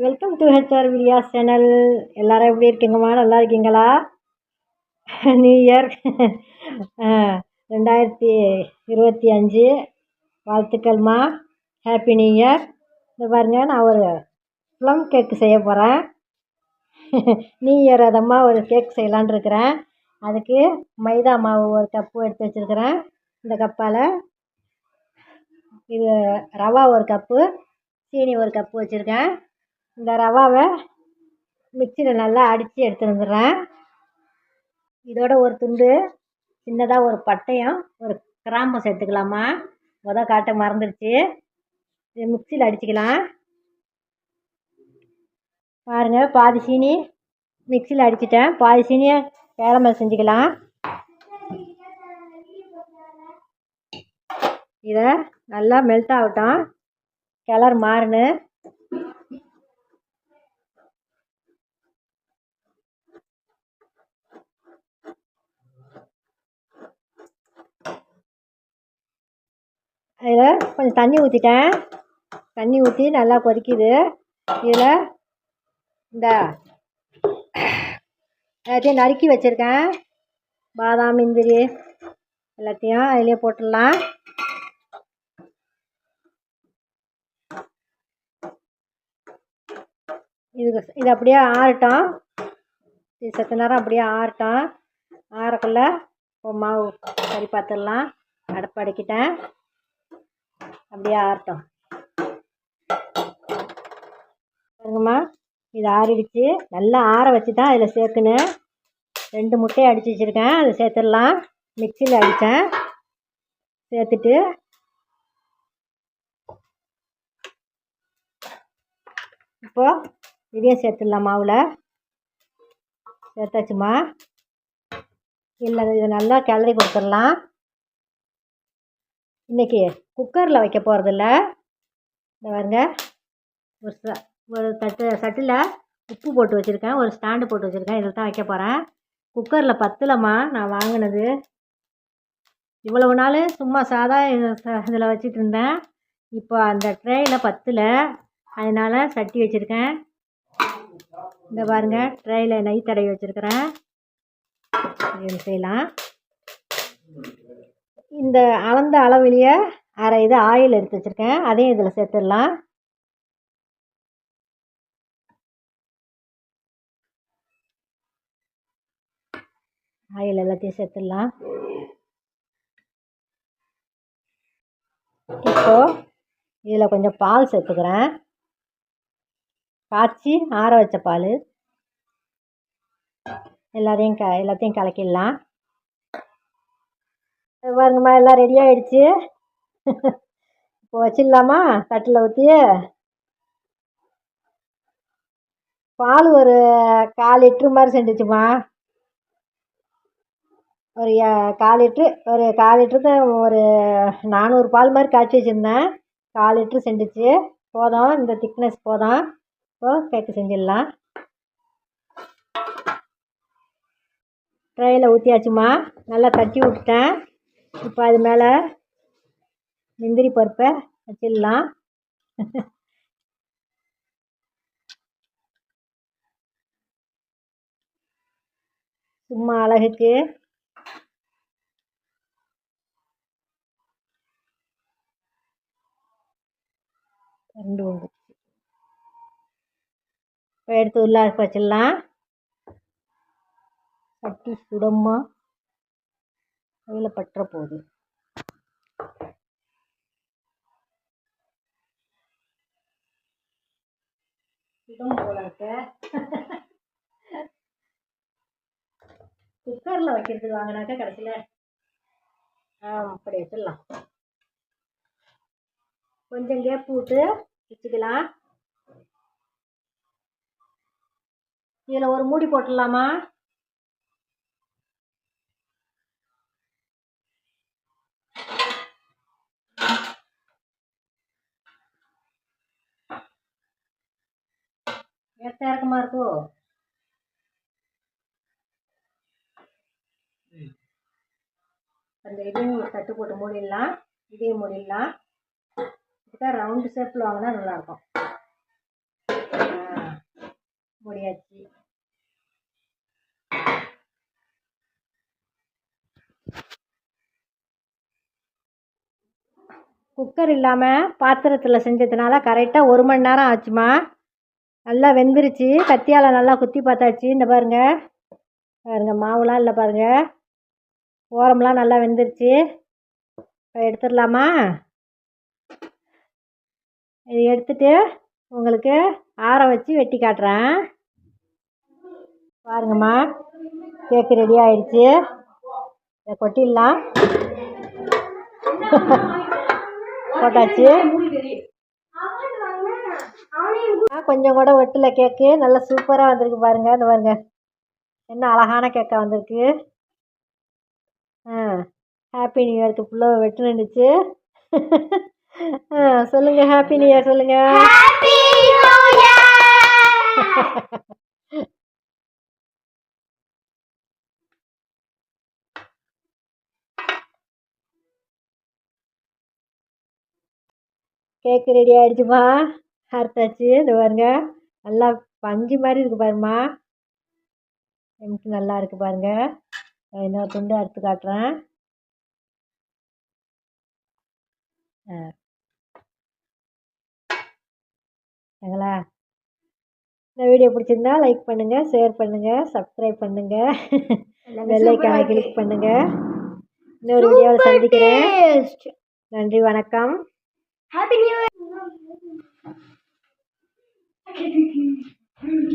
Welcome to HR விரியாஸ் channel எல்லாரும் எப்படி இருக்கீங்கம்மா? நல்லா இருக்கீங்களா? நியூ இயர் ரெண்டாயிரத்தி இருபத்தி அஞ்சு. வாழ்த்துக்கள்மா. ஹாப்பி நியூ இயர் இந்த பாருங்க நான் ஒரு ப்ளம் கேக்கு செய்ய போகிறேன் நியூ இயர் அதம்மா ஒரு கேக் செய்யலான்னு இருக்கிறேன். அதுக்கு மைதா மாவு ஒரு கப்பு எடுத்து வச்சுருக்கிறேன். இந்த கப்பால் இது ரவா ஒரு கப்பு சீனி ஒரு கப்பு வச்சுருக்கேன். இந்த ரவாவை மிக்சியில் நல்லா அடித்து எடுத்து வந்துடுறேன். இதோட ஒரு துண்டு சின்னதாக ஒரு பட்டையும் ஒரு கிராம்பும் சேர்த்துக்கலாமா? முத காட்ட மறந்துடுச்சு இது மிக்சியில் அடிச்சுக்கலாம். பாருங்கள் பாதி சீனி மிக்சியில் அடிச்சிட்டேன். பாதி சீனியை கேரமல் செஞ்சுக்கலாம். இதை நல்லா மெல்ட் ஆகட்டும். கலர் மாறுன்னு அதில் கொஞ்சம் தண்ணி ஊற்றிட்டேன் தண்ணி ஊற்றி நல்லா கொதிக்குது. இதில் இந்த எல்லாத்தையும் நறுக்கி வச்சுருக்கேன். பாதாம் முந்திரி எல்லாத்தையும் அதிலே போட்டுடலாம். இது இது அப்படியே ஆறட்டும். இது சத்து நேரம் அப்படியே ஆறட்டும். ஆறக்குள்ளே மாவு சரி பார்த்துடலாம். அடுப்பு அப்படியே ஆறட்டும். பாருங்கம்மா இது ஆறிடுச்சு. நல்லா ஆற வச்சு தான் அதில் சேர்க்கணும். ரெண்டு முட்டையை அடித்து வச்சுருக்கேன். அதை சேர்த்துடலாம். மிக்சியில் அடித்தேன் சேர்த்துட்டு. இப்போது இதையும் சேர்த்துடலாம் மாவில் சேர்த்தாச்சுமா? இல்லை இதை நல்லா கிளறி கொடுத்துடலாம். இன்றைக்கி குக்கரில் வைக்க போகிறதில்ல இந்த பாருங்க. ஒரு ச ஒரு தட்டு சட்டில் உப்பு போட்டு வச்சுருக்கேன். ஒரு ஸ்டாண்டு போட்டு வச்சுருக்கேன். இதில் தான் வைக்க போகிறேன் குக்கரில் பத்தலைம்மா நான் வாங்கினது. இவ்வளவு நாள் சும்மா சாதா இதில் வச்சிட்டு இருந்தேன். இப்போ அந்த ட்ரேயில் பத்தில். அதனால் சட்டி வச்சுருக்கேன். இந்த பாருங்கள் ட்ரேயில் நெய் தடவி வச்சுருக்கிறேன். செய்யலாம். இந்த அளந்த அளவிலேயே அரை இது ஆயில் எடுத்து வச்சுருக்கேன். அதையும் இதில் சேர்த்துடலாம். ஆயில் எல்லாத்தையும் சேர்த்துடலாம். இப்போது இதில் கொஞ்சம் பால் சேர்த்துக்கிறேன். காய்ச்சி ஆற வச்ச பால். எல்லாத்தையும் க எல்லாத்தையும் கலக்கிடலாம். பாருங்கம்மா எல்லாம் ரெடி ஆகிடுச்சு இப்போ வச்சிடலாமா? தட்டில் ஊற்றி பால் ஒரு கால் லிட்ரு மாதிரி செஞ்சிச்சுமா? ஒரு கால் லிட்ரு ஒரு கால் லிட்ருக்கு ஒரு நானூறு பால் மாதிரி காய்ச்சி வச்சுருந்தேன். கால் லிட்ரு செஞ்சிச்சு. போதும். இந்த திக்னஸ் போதும். இப்போது கேக்கு செஞ்சிடலாம். ட்ரையில் ஊற்றியாச்சுமா நல்லா தட்டி விட்டுட்டேன். இப்போ அது மேலே முந்திரி பருப்பை வச்சிடலாம். சும்மா அழகுக்கு. ரெண்டு வந்துருச்சு. இப்போ எடுத்து உள்ளே வச்சிடலாம். சட்டி சுடமாக கையில் பற்ற போகுது சுடம் போல குக்கரில் வைக்கிறதுக்கு வாங்கினாக்கா கடைசியில் ஆ அப்படி வச்சிடலாம். கொஞ்சம் கேப் விட்டு வச்சுக்கலாம். இதில் ஒரு மூடி போட்டுடலாமா? எட்ட இறக்கமா இருக்கோ? அந்த இதையும் தட்டு போட்டு மூடிடலாம். இதையும் மூடிடலாம். இதுதான் ரவுண்டு ஷேப்பில் வாங்கினா நல்லாயிருக்கும். முடியாச்சு. குக்கர் இல்லாமல் பாத்திரத்தில் செஞ்சதுனால கரெக்டாக ஒரு மணி நேரம் ஆச்சுமா? நல்லா வெந்துருச்சு. கத்தியால் நல்லா குத்தி பார்த்தாச்சு. இந்த பாருங்க. பாருங்க மாவுலாம் இல்லை பாருங்க. ஓரம்லாம் நல்லா வெந்துருச்சு. இப்போ எடுத்துடலாமா? இது எடுத்துட்டு உங்களுக்கு ஆற வச்சு வெட்டி காட்டுறேன். பாருங்கம்மா கேக்கு ரெடி ஆயிடுச்சு இதை கொட்டிடலாம். போட்டாச்சு. கொஞ்சம் கூட ஒட்டல கேக்கு. நல்லா சூப்பராக வந்திருக்கு பாருங்க. இந்த பாருங்க. என்ன அழகான கேக்காக வந்திருக்கு. ஆ ஹாப்பி நியூ இயர்க்கு ஃபுல்லாக வெட்டு நின்றுச்சு ஆ சொல்லுங்க. ஹாப்பி நியூ இயர் சொல்லுங்க. கேக்கு ரெடி ஆயிடுச்சுமா? அறுத்தாச்சு இது பாருங்க. நல்லா பஞ்சு மாதிரி இருக்கு பாருமா எனக்கு நல்லா இருக்கு பாருங்க. இன்னொரு துண்டு அறுத்து காட்டுறேன். சரிங்களா இந்த வீடியோ பிடிச்சிருந்தா லைக் பண்ணுங்க ஷேர் பண்ணுங்க சப்ஸ்கிரைப் பண்ணுங்க. வெள்ளைக்கான கிளிக் பண்ணுங்க. இன்னொரு வீடியோவில் சந்திக்கிறேன். நன்றி வணக்கம். Happy New Year!